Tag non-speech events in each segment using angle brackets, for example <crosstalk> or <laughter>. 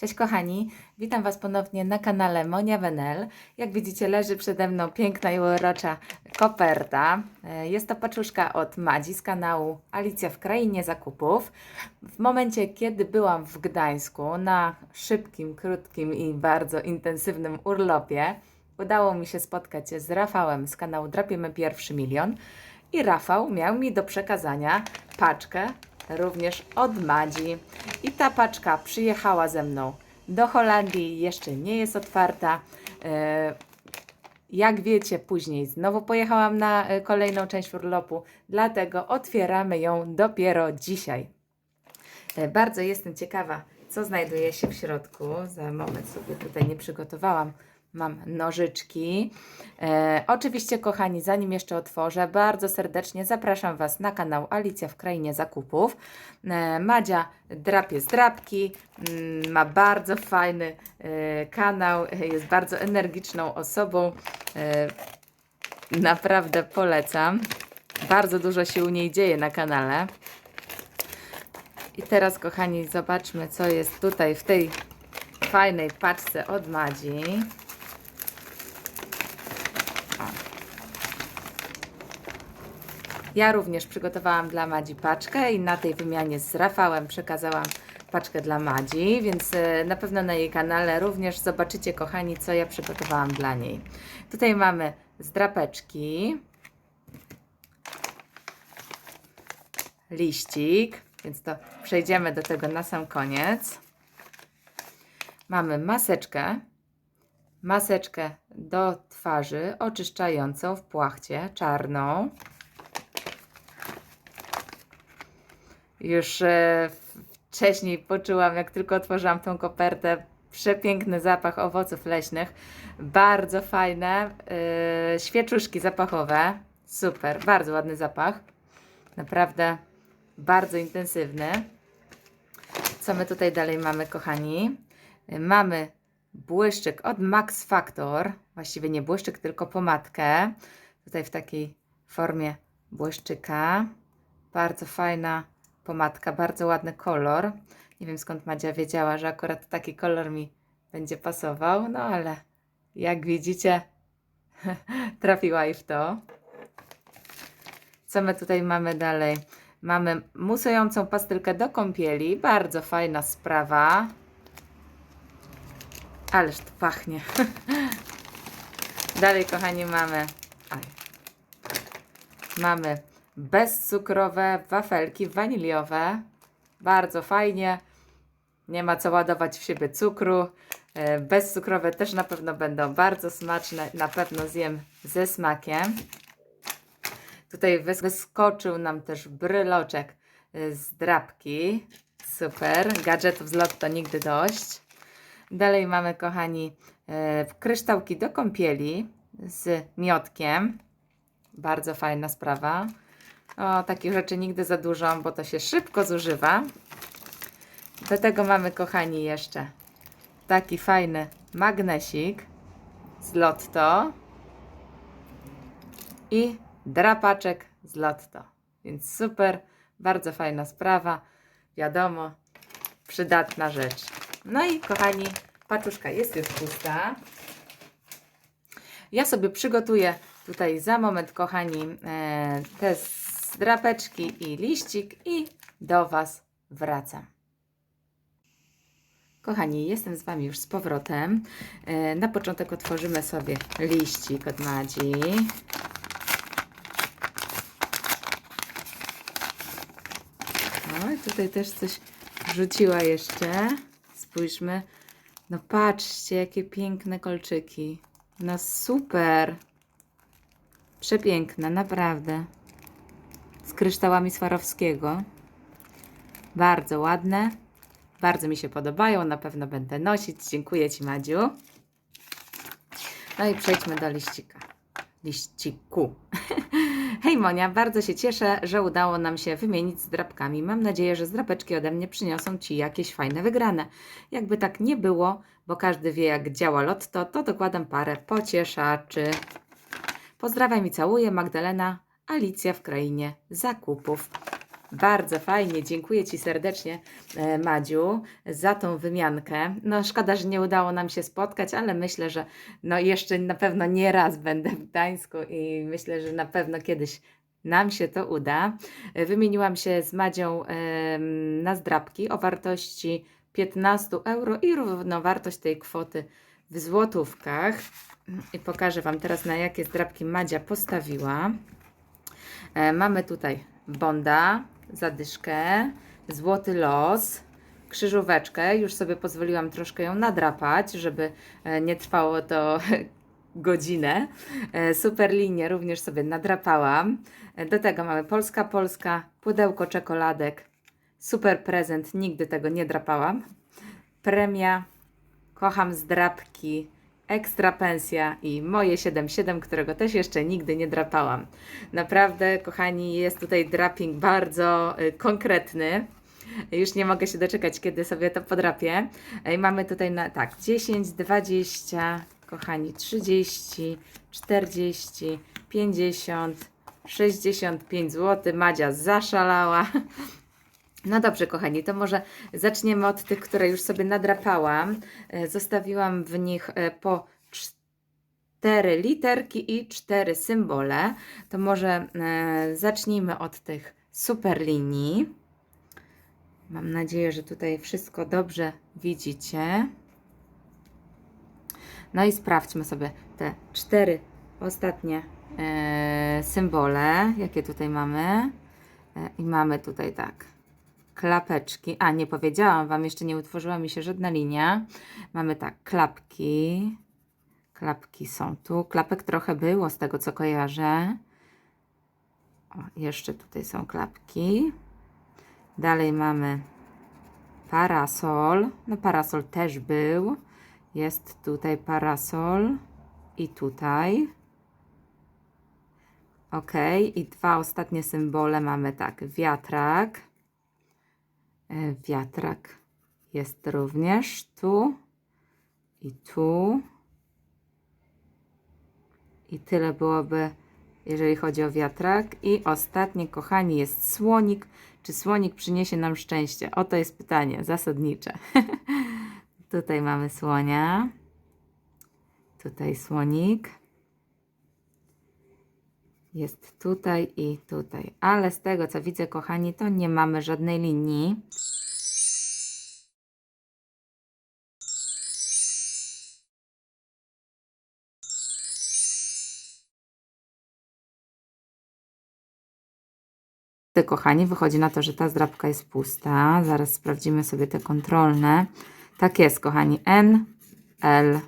Cześć kochani, witam Was ponownie na kanale Monia Wenel. Jak widzicie leży przede mną piękna i urocza koperta. E, Jest to paczuszka od Madzi z kanału Alicja w Krainie Zakupów. W momencie, kiedy byłam w Gdańsku na szybkim, krótkim i bardzo intensywnym urlopie, udało mi się spotkać z Rafałem z kanału Drapiemy Pierwszy Milion i Rafał miał mi do przekazania paczkę również od Madzi. I ta paczka przyjechała ze mną do Holandii, jeszcze nie jest otwarta. E, Jak wiecie, później znowu pojechałam na e, kolejną część urlopu, dlatego otwieramy ją dopiero dzisiaj. E, Bardzo jestem ciekawa, co znajduje się w środku. Za moment sobie tutaj nie przygotowałam. Mam nożyczki. E, oczywiście, kochani, zanim jeszcze otworzę, bardzo serdecznie zapraszam Was na kanał Alicja w Krainie Zakupów. E, Madzia drapie z drapki, mm, ma bardzo fajny e, kanał, jest bardzo energiczną osobą. E, naprawdę polecam. Bardzo dużo się u niej dzieje na kanale. I teraz, kochani, zobaczmy, co jest tutaj w tej fajnej paczce od Madzi. Ja również przygotowałam dla Madzi paczkę i na tej wymianie z Rafałem przekazałam paczkę dla Madzi, więc e, na pewno na jej kanale również zobaczycie, kochani, co ja przygotowałam dla niej. Tutaj mamy zdrapeczki, liścik, więc to przejdziemy do tego na sam koniec. Mamy maseczkę, maseczkę do twarzy oczyszczającą w płachcie czarną. Już e, wcześniej poczułam, jak tylko otworzyłam tą kopertę, przepiękny zapach owoców leśnych. Bardzo fajne e, świeczuszki zapachowe. Super, bardzo ładny zapach. Naprawdę bardzo intensywny. Co my tutaj dalej mamy, kochani? Y, Mamy błyszczyk od Max Factor. Właściwie nie błyszczyk, tylko pomadkę. Tutaj w takiej formie błyszczyka. Bardzo fajna pomadka, bardzo ładny kolor. Nie wiem skąd Madzia wiedziała, że akurat taki kolor mi będzie pasował, no ale jak widzicie, <laughs> trafiła i w to. Co my tutaj mamy dalej? Mamy musującą pastylkę do kąpieli. Bardzo fajna sprawa. Ależ to pachnie. <laughs> dalej, kochani, mamy. Aj. Mamy bezcukrowe wafelki waniliowe. Bardzo fajnie. Nie ma co ładować w siebie cukru. E, Bezcukrowe też na pewno będą bardzo smaczne. Na pewno zjem ze smakiem. Tutaj wys- wyskoczył nam też bryloczek y, z drapki. Super. Gadżetów z lotto nigdy dość. Dalej mamy, kochani, e, kryształki do kąpieli z miotkiem. Bardzo fajna sprawa. O, takich rzeczy nigdy za dużo, bo to się szybko zużywa. Do tego mamy, kochani, jeszcze taki fajny magnesik z lotto i drapaczek z lotto. Więc super, bardzo fajna sprawa. Wiadomo, przydatna rzecz. No i kochani, paczuszka jest już pusta. Ja sobie przygotuję tutaj za moment, kochani, e, te drapeczki i liścik i do Was wracam. Kochani, jestem z Wami już z powrotem. E, na początek otworzymy sobie liścik od Madzi. O, tutaj też coś wrzuciła jeszcze. Spójrzmy. No patrzcie, jakie piękne kolczyki. No super. Przepiękne, naprawdę. Kryształami Swarowskiego. Bardzo ładne. Bardzo mi się podobają. Na pewno będę nosić. Dziękuję Ci, Madziu. No i przejdźmy do liścika. Liściku. <laughs> Hej Monia, bardzo się cieszę, że udało nam się wymienić z drapkami. Mam nadzieję, że zdrapeczki ode mnie przyniosą Ci jakieś fajne wygrane. Jakby tak nie było, bo każdy wie jak działa lotto, to dokładam parę pocieszaczy. Pozdrawiam i całuję Magdalena, Alicja w krainie zakupów. Bardzo fajnie, dziękuję Ci serdecznie, e, Madziu, za tą wymiankę. No, szkoda, że nie udało nam się spotkać, ale myślę, że no, jeszcze na pewno nie raz będę w Gdańsku i myślę, że na pewno kiedyś nam się to uda. E, Wymieniłam się z Madzią na zdrabki o wartości 15 euro i równowartość tej kwoty w złotówkach. I pokażę Wam teraz, na jakie zdrabki Madzia postawiła. E, mamy tutaj bonda, zadyszkę, złoty los, krzyżóweczkę. Już sobie pozwoliłam troszkę ją nadrapać, żeby e, nie trwało to <laughs> godzinę. E, super linię również sobie nadrapałam. Do tego mamy Polska Polska, pudełko czekoladek, super prezent, nigdy tego nie drapałam. Premia, kocham zdrapki, ekstra pensja i moje 7-7, którego też jeszcze nigdy nie drapałam. Naprawdę, kochani, jest tutaj draping bardzo y, konkretny. Już nie mogę się doczekać, kiedy sobie to podrapię. Mamy tutaj na tak 10, 20, kochani, 30, 40, 50, 65 zł. Madzia zaszalała. No dobrze, kochani, to może zaczniemy od tych, które już sobie nadrapałam. E, Zostawiłam w nich e, po cztery literki i cztery symbole. To może e, zacznijmy od tych super linii. Mam nadzieję, że tutaj wszystko dobrze widzicie. No i sprawdźmy sobie te cztery ostatnie symbole, jakie tutaj mamy. I mamy tutaj tak klapeczki. A, nie powiedziałam Wam, jeszcze nie utworzyła mi się żadna linia. Mamy tak, klapki. Klapki są tu. Klapek trochę było z tego, co kojarzę. O, jeszcze tutaj są klapki. Dalej mamy parasol. No, parasol też był. Jest tutaj parasol i tutaj. Ok, i dwa ostatnie symbole mamy tak, wiatrak. E, Wiatrak jest również tu i tu. I tyle byłoby, jeżeli chodzi o wiatrak. I ostatni, kochani, jest słonik. Czy słonik przyniesie nam szczęście? Oto jest pytanie zasadnicze. <laughs> Tutaj mamy słonia. Tutaj słonik. Jest tutaj i tutaj. Ale z tego co widzę, kochani, to nie mamy żadnej linii. Kochani, wychodzi na to, że ta zdrabka jest pusta. Zaraz sprawdzimy sobie te kontrolne. Tak jest, kochani. N, L,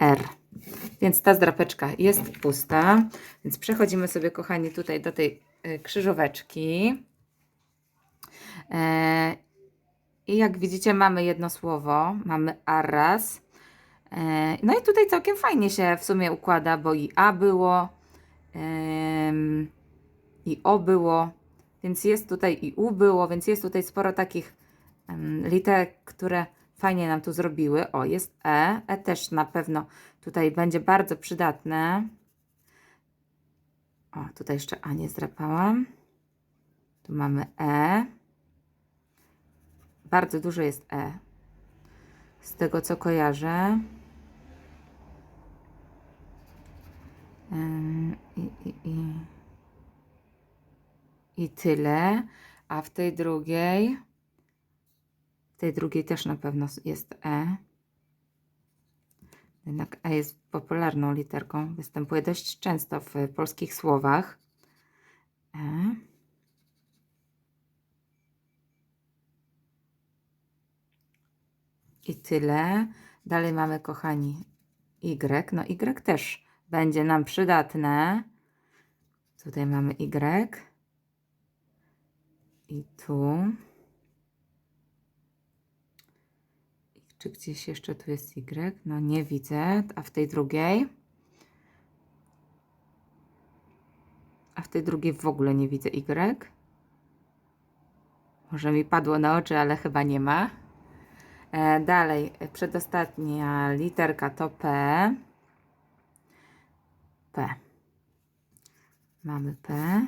R. Więc ta zdrapeczka jest pusta. Więc przechodzimy sobie, kochani, tutaj do tej y, krzyżóweczki. E, I jak widzicie, mamy jedno słowo. Mamy arras. E, no i tutaj całkiem fajnie się w sumie układa, bo i A było, i O było, więc jest tutaj i U było, więc jest tutaj sporo takich em, literek, które fajnie nam tu zrobiły. O, jest E. E też na pewno tutaj będzie bardzo przydatne. O, tutaj jeszcze A nie zdrapałam. Tu mamy E. Bardzo dużo jest E. Z tego co kojarzę. I, i, i, I tyle. A w tej drugiej. W tej drugiej też na pewno jest E. Jednak E jest popularną literką. Występuje dość często w polskich słowach. E. I tyle. Dalej mamy, kochani, Y. No Y też będzie nam przydatne. Tutaj mamy Y. I tu. Czy gdzieś jeszcze tu jest Y? No nie widzę. A w tej drugiej? A w tej drugiej w ogóle nie widzę Y. Może mi padło na oczy, ale chyba nie ma. E, dalej, przedostatnia literka to P. P. Mamy P.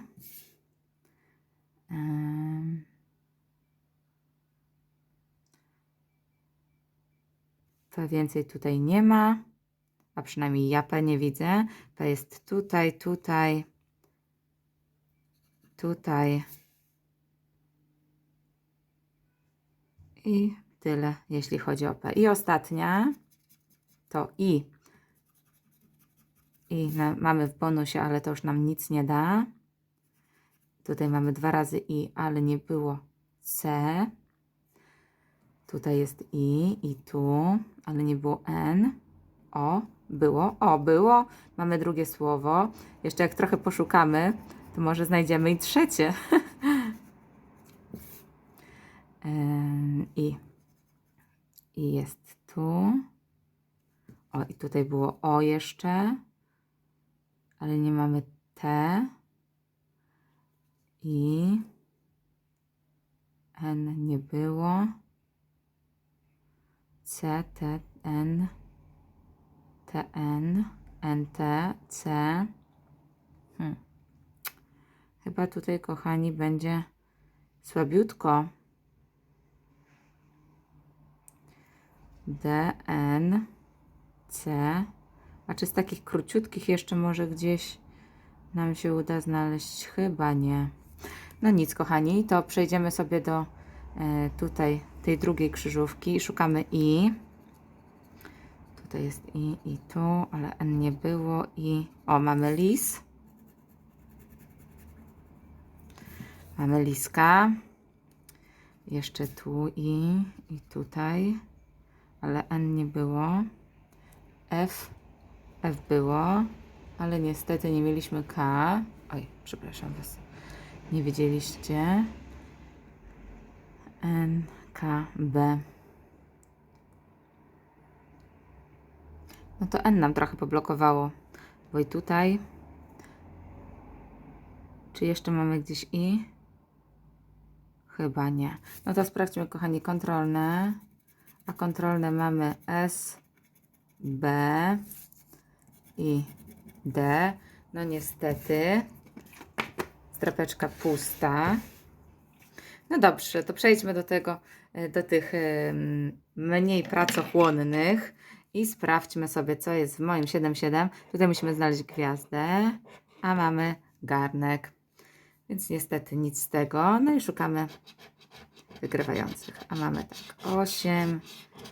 P więcej tutaj nie ma, a przynajmniej ja P nie widzę. P jest tutaj, tutaj, tutaj i tyle, jeśli chodzi o P. I ostatnia to I. I na, mamy w bonusie, ale to już nam nic nie da. Tutaj mamy dwa razy I, ale nie było C. Tutaj jest I i tu, ale nie było N. O, było, o, było. Mamy drugie słowo. Jeszcze jak trochę poszukamy, to może znajdziemy i trzecie. <laughs> I. I jest tu. O, i tutaj było O jeszcze, ale nie mamy T. I. N nie było. C, T, N, T, N, N, T, C. Hmm. Chyba tutaj, kochani, będzie słabiutko. D, N, C. A czy z takich króciutkich jeszcze może gdzieś nam się uda znaleźć? Chyba nie. No nic, kochani, to przejdziemy sobie do e, tutaj tej drugiej krzyżówki szukamy I. Tutaj jest I i tu, ale N nie było i o, mamy lis. Mamy liska. Jeszcze tu i i tutaj, ale N nie było. F F było, ale niestety nie mieliśmy K. Oj, przepraszam Was. Nie wiedzieliście. N, K, B. No to N nam trochę poblokowało, bo i tutaj. Czy jeszcze mamy gdzieś I? Chyba nie. No to sprawdźmy, kochani, kontrolne. A kontrolne mamy S, B i D. No niestety, strapeczka pusta. No dobrze, to przejdźmy do tego, do tych mniej pracochłonnych i sprawdźmy sobie, co jest w moim 7.7. Tutaj musimy znaleźć gwiazdę, a mamy garnek. Więc niestety nic z tego. No i szukamy wygrywających. A mamy tak 8,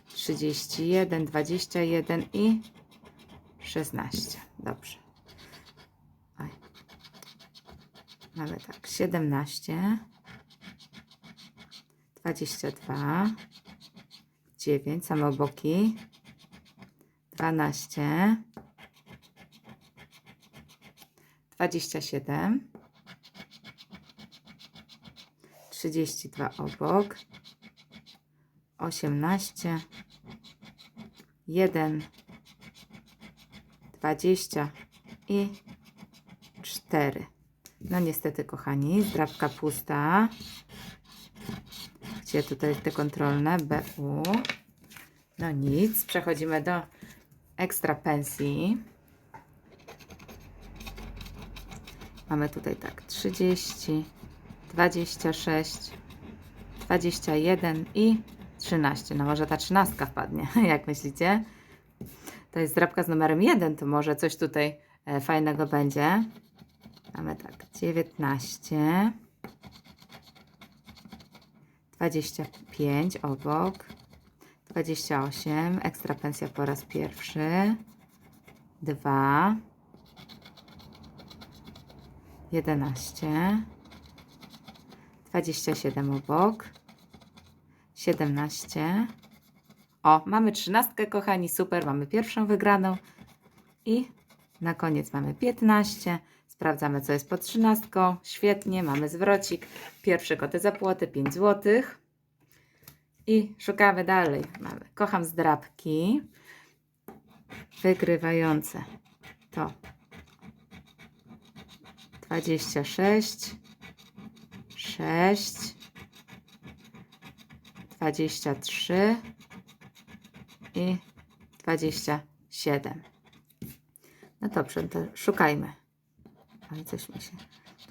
31, 21 i 16. Dobrze. Oj. Mamy tak 17, 22, 9, same boki, 12, 27, 32 obok, 18, 1, 20 i 4. No niestety, kochani, zdrabka pusta. Gdzie tutaj te kontrolne? BU. No nic, przechodzimy do ekstra pensji. Mamy tutaj tak 30, 26, 21 i 13. No może ta trzynastka wpadnie, <laughs> jak myślicie? To jest drapka z numerem 1, to może coś tutaj e, fajnego będzie. Mamy tak 19, 25 obok, 28, ekstra pensja po raz pierwszy, 2, 11, 27 obok, 17. O, mamy trzynastkę, kochani, super, mamy pierwszą wygraną. I na koniec mamy 15. Sprawdzamy, co jest pod trzynastką. Świetnie, mamy zwrocik. Pierwsze koty zapłaty 5 zł. I szukamy dalej. Mamy kocham zdrabki. Wygrywające to 26, 6, 23 i 27. No dobrze, to szukajmy. Ale coś mi się...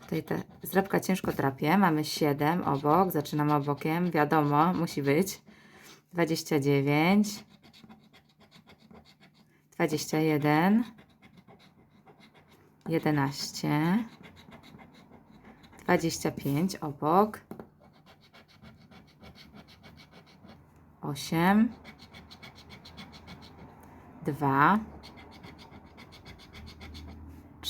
Tutaj ta zdrabka ciężko drapie. Mamy 7 obok. Zaczynamy obokiem. Wiadomo, musi być. 29. 21. 11. 25 obok. 8. 2.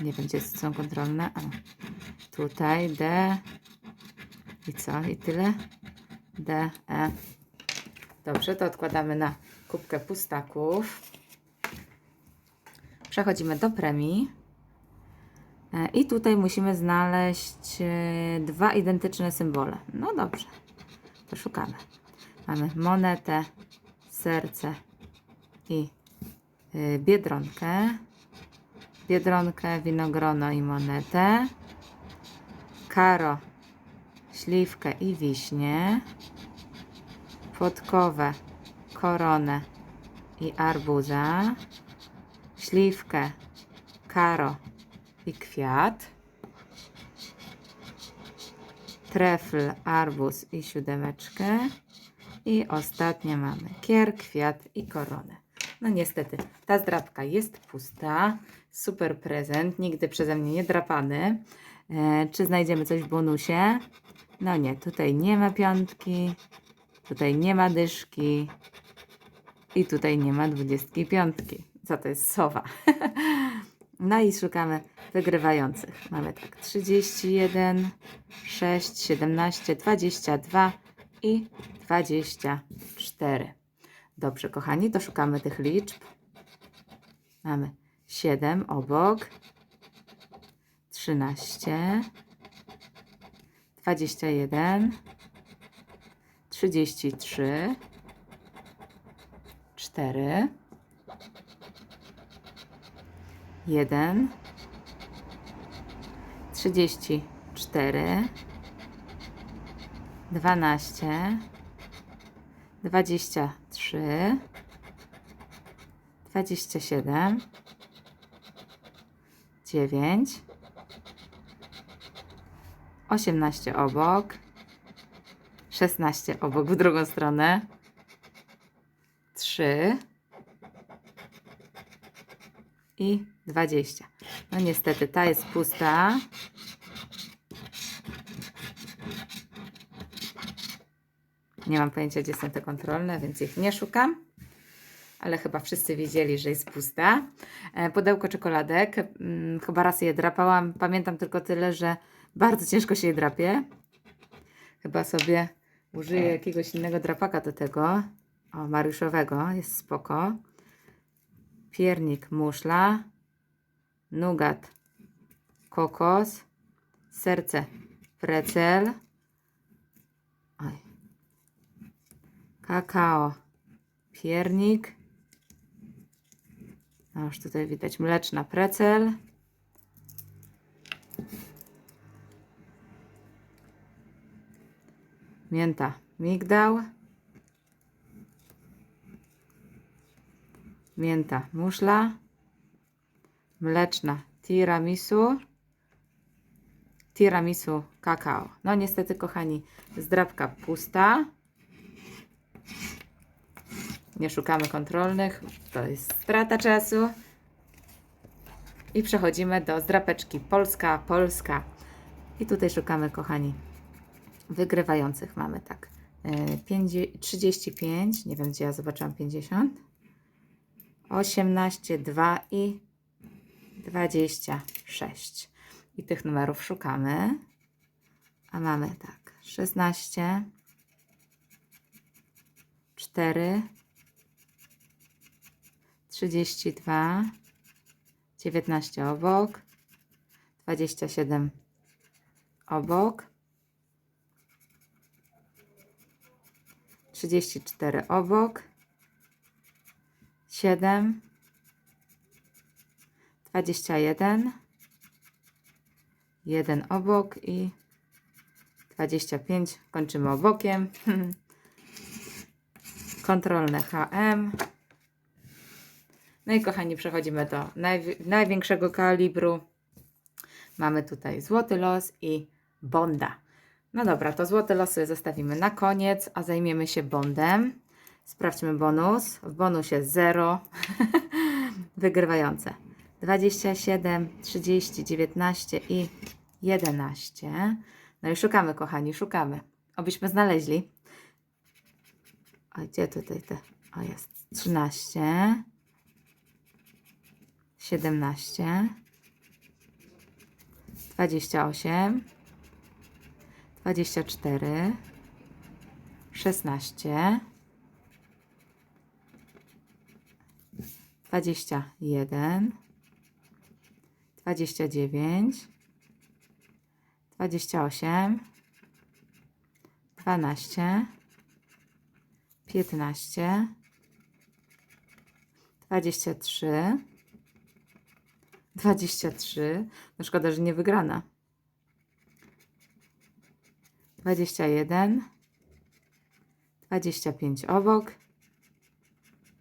Nie wiem, gdzie są kontrolne. Tutaj D. I co? I tyle? D, E. Dobrze, to odkładamy na kubkę pustaków. Przechodzimy do premii. E, I tutaj musimy znaleźć e, dwa identyczne symbole. No dobrze, to szukamy. Mamy monetę, serce i y, biedronkę. Biedronkę, winogrono i monetę. Karo, śliwkę i wiśnie. Podkowę, koronę i arbuza. Śliwkę, karo i kwiat. Trefl, arbuz i siódemeczkę. I ostatnie mamy kier, kwiat i koronę. No niestety, ta zdrabka jest pusta. Super prezent, nigdy przeze mnie nie drapany. E, czy znajdziemy coś w bonusie? No nie, tutaj nie ma piątki, tutaj nie ma dyszki i tutaj nie ma dwudziestki piątki. Co to jest sowa? <laughs> no i szukamy wygrywających. Mamy tak 31, 6, 17, 22 i 24. Dobrze, kochani, to szukamy tych liczb. Mamy 7 obok, 13, 21, 33, 4, 1, 34, 12, 23, 27, 9, 18 obok, 16 obok w drugą stronę, 3 i 20. No niestety ta jest pusta. Nie mam pojęcia, gdzie są te kontrolne, więc ich nie szukam. Ale chyba wszyscy wiedzieli, że jest pusta. E, Pudełko czekoladek. mm, Chyba raz je drapałam. Pamiętam tylko tyle, że bardzo ciężko się je drapie. Chyba sobie użyję jakiegoś innego drapaka do tego. O, mariuszowego. Jest spoko. Piernik muszla. Nugat kokos. Serce precel. Kakao piernik. No już tutaj widać mleczna precel. Mięta migdał. Mięta muszla. Mleczna tiramisu. Tiramisu kakao. No niestety kochani, zdrabka pusta. Nie szukamy kontrolnych, to jest strata czasu. I przechodzimy do zdrapeczki Polska, Polska. I tutaj szukamy, kochani, wygrywających. Mamy tak, e, 5, 35, nie wiem gdzie ja zobaczyłam 50, 18, 2 i 26. I tych numerów szukamy. A mamy tak, 16, 4, 32, 19 obok, 27 obok, 34 obok, 7, 21, 1 obok i 25 kończymy obokiem. <laughs> Kontrolne HM. No i kochani, przechodzimy do najwi- największego kalibru. Mamy tutaj złoty los i bonda. No dobra, to złote losy zostawimy na koniec, a zajmiemy się bondem. Sprawdźmy bonus. W bonusie 0. <laughs> Wygrywające. 27, 30, 19 i 11. No i szukamy, kochani, szukamy. Obyśmy znaleźli. A gdzie tutaj te? O, jest 13, 17, 28, 24, 16, 21, 29, 28, 12, 15, 23, 23, no szkoda, że nie wygrana. 21, 25 obok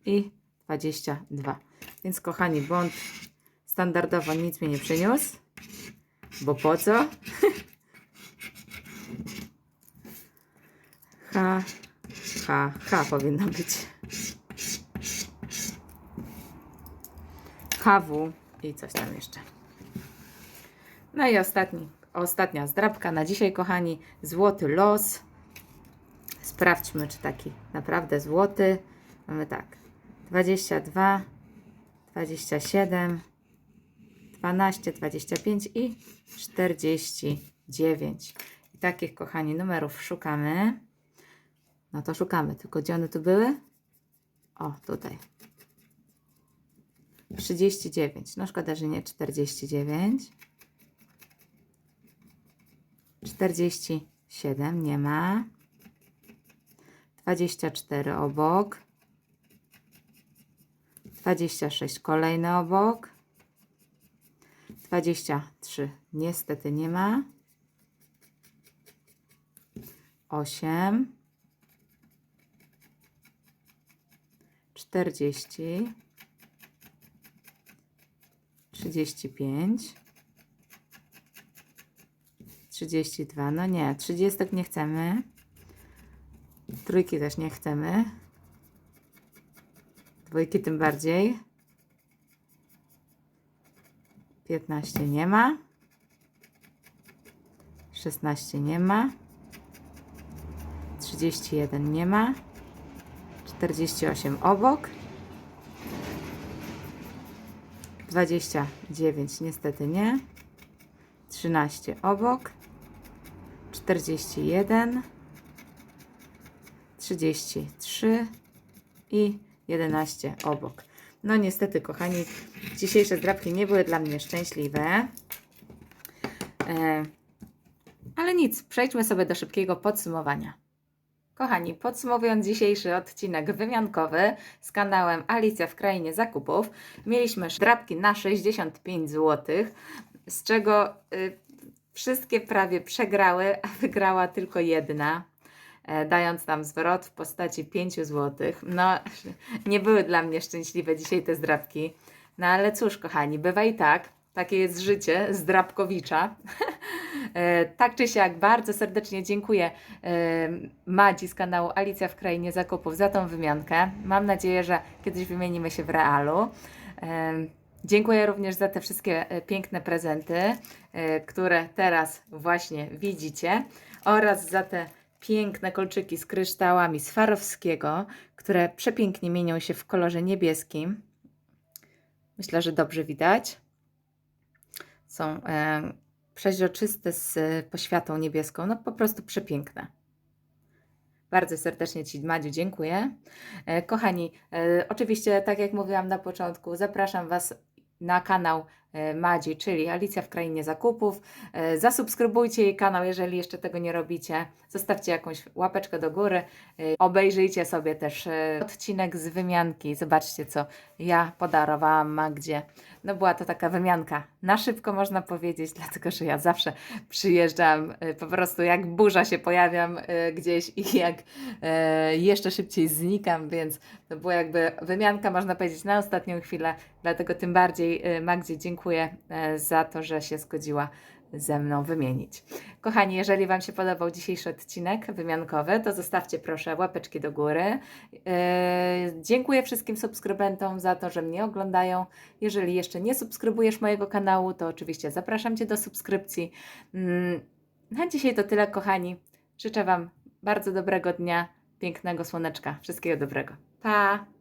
i 22. Więc kochani, błąd standardowo nic mi nie przyniósł, bo po co? H, H, H powinno być. HW i coś tam jeszcze. No i ostatni, ostatnia zdrabka na dzisiaj, kochani. Złoty los. Sprawdźmy, czy taki naprawdę złoty. Mamy tak. 22, 27, 12, 25 i 49. I takich, kochani, numerów szukamy. No to szukamy. Tylko gdzie one tu były? O, tutaj. 39. No szkoda, że nie 49. 47 nie ma. 24 obok. 26 kolejny obok. 23 niestety nie ma. 8 40 35 32, no nie, 30 nie chcemy. Trójki też nie chcemy. Dwójki tym bardziej. 15 nie ma. 16 nie ma. 31 nie ma. 48 obok. 29 niestety nie. 13 obok. 41. 33 i 11 obok. No niestety, kochani, dzisiejsze zdrabki nie były dla mnie szczęśliwe. E, ale nic, przejdźmy sobie do szybkiego podsumowania. Kochani, podsumowując dzisiejszy odcinek wymiankowy z kanałem Alicja w Krainie Zakupów, mieliśmy drapki na 65 zł, z czego y, wszystkie prawie przegrały, a wygrała tylko jedna, e, dając nam zwrot w postaci 5 zł. No, <laughs> nie były dla mnie szczęśliwe dzisiaj te zdrabki, no ale cóż, kochani, bywa i tak. Takie jest życie zdrabkowicza. <laughs> E, tak czy siak, bardzo serdecznie dziękuję e, Madzi z kanału Alicja w Krainie Zakupów za tą wymiankę. Mam nadzieję, że kiedyś wymienimy się w realu. E, Dziękuję również za te wszystkie piękne prezenty, które teraz właśnie widzicie oraz za te piękne kolczyki z kryształami Swarowskiego, które przepięknie mienią się w kolorze niebieskim. Myślę, że dobrze widać. Są przeźroczyste z e, poświatą niebieską, no po prostu przepiękne. Bardzo serdecznie Ci, Madziu, dziękuję. E, Kochani, e, oczywiście, tak jak mówiłam na początku, zapraszam Was na kanał Madzi, czyli Alicja w Krainie Zakupów. E, Zasubskrybujcie jej kanał, jeżeli jeszcze tego nie robicie. Zostawcie jakąś łapeczkę do góry. E, Obejrzyjcie sobie też e, odcinek z wymianki. Zobaczcie, co ja podarowałam Magdzie. No była to taka wymianka na szybko, można powiedzieć, dlatego że ja zawsze przyjeżdżam, e, po prostu jak burza się pojawiam e, gdzieś i jak e, jeszcze szybciej znikam, więc to była jakby wymianka, można powiedzieć, na ostatnią chwilę. Dlatego tym bardziej e, Magdzie dziękuję e, za to, że się zgodziła ze mną wymienić. Kochani, jeżeli Wam się podobał dzisiejszy odcinek wymiankowy, to zostawcie proszę łapeczki do góry. E, dziękuję wszystkim subskrybentom za to, że mnie oglądają. Jeżeli jeszcze nie subskrybujesz mojego kanału, to oczywiście zapraszam Cię do subskrypcji. Mm, Na dzisiaj to tyle, kochani. Życzę Wam bardzo dobrego dnia, pięknego słoneczka. Wszystkiego dobrego. Pa!